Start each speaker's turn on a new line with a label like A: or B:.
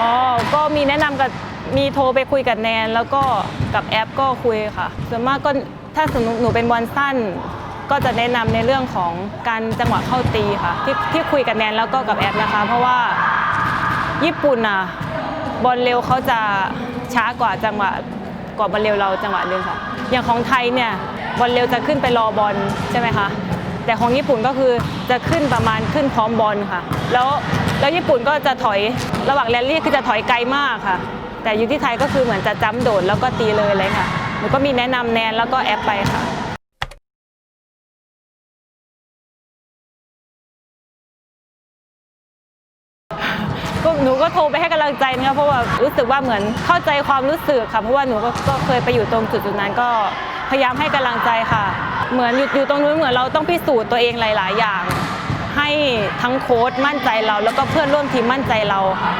A: อ๋อ ก็มีแนะนำกับมีโทรไปคุยกับแนน แล้วก็กับแอปก็คุยค่ะ ส่วนมากก็ถ้าสมมติหนูเป็นบอลสั้น ก็จะแนะนำในเรื่องของการจังหวะเข้าตีค่ะ ที่ที่คุยกับแนนแล้วก็กับแอปนะคะ เพราะว่าญี่ปุ่นอะบอลเร็วเขาจะช้ากว่าจังหวะกว่าบอลเร็วเราจังหวะหนึงค่ะ อย่างของไทยเนี่ยบอลเร็วจะขึ้นไปรอบอลใช่ไหมคะ แต่ของญี่ปุ่นก็คือจะขึ้นประมาณขึ้นพร้อมบอลค่ะ แล้วแล้วญี่ปุ่นก็จะถอยระหว่างแรลลี่คือจะถอยไกลมากค่ะ แต่อยู่ที่ไทยก็คือเหมือนจะจ้ำโดดแล้วก็ตีเลยเลยค่ะหนูก็มีแนะนำแนนแล้วก็แอปไปค่ะก็หนูก็โทรไปให้กำลังใจนะคะเพราะว่ารู้สึกว่าเหมือนเข้าใจความรู้สึกค่ะ เพราะว่าหนูก็ก็เคยไปอยู่ตรงจุดจุดนั้นก็พยายามให้กำลังใจค่ะ เหมือนอยู่อยู่ตรงนู้นเหมือนเราต้องพิสูจน์ตัวเองหลาย ๆ อย่าง ให้ทั้งโค้ชมั่นใจเรา แล้วก็เพื่อนร่วมทีมมั่นใจเราค่ะ